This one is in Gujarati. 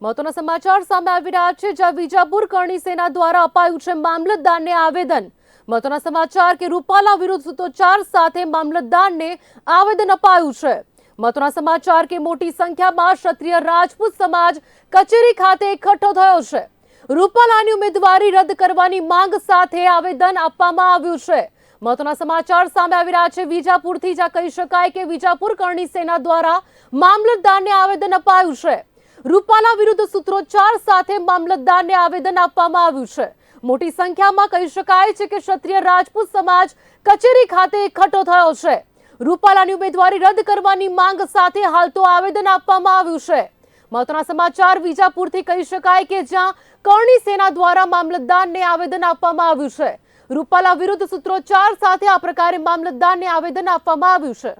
મહત્વના સમાચાર સામે આવી રહ્યા છે, જ્યાં વિજાપુર કરણી સેના દ્વારા અપાયું છે મામલતદારને આવેદન. મહત્વના સમાચાર કે રૂપાલા વિરુદ્ધ સૂત્રોચ્ચાર સાથે મામલતદારને આવેદન અપાયું છે. મહત્વના સમાચાર કે મોટી સંખ્યામાં ક્ષત્રિય રાજપૂત સમાજ કચેરી ખાતે એકઠો થયો છે. રૂપાલાની ઉમેદવારી રદ કરવાની માંગ સાથે આવેદન આપવામાં આવ્યું છે. મહત્વના સમાચાર સામે આવી રહ્યા છે, વિજાપુરથી જ્યાં કહી શકાય કે વિજાપુર કરણી સેના દ્વારા મામલતદારને આવેદન અપાયું છે. રૂપાલા વિરુદ્ધ સૂત્રોચ્ચાર સાથે મામલતદારને આવેદન આપવામાં આવ્યું છે. મોટી સંખ્યામાં કહી શકાય છે કે ક્ષત્રિય રાજપૂત સમાજ કચેરી ખાતે એકઠો થયો છે. રૂપાલાની ઉમેદવારી રદ કરવાની માંગ સાથે હાલ તો આવેદન આપવામાં આવ્યું છે. મહત્વના સમાચાર વિજાપુરથી કહી શકાય કે જ્યાં કરણી સેના દ્વારા મામલતદારને આવેદન આપવામાં આવ્યું છે. રૂપાલા વિરુદ્ધ સૂત્રોચ્ચાર સાથે આ પ્રકારે મામલતદારને આવેદન આપવામાં આવ્યું છે.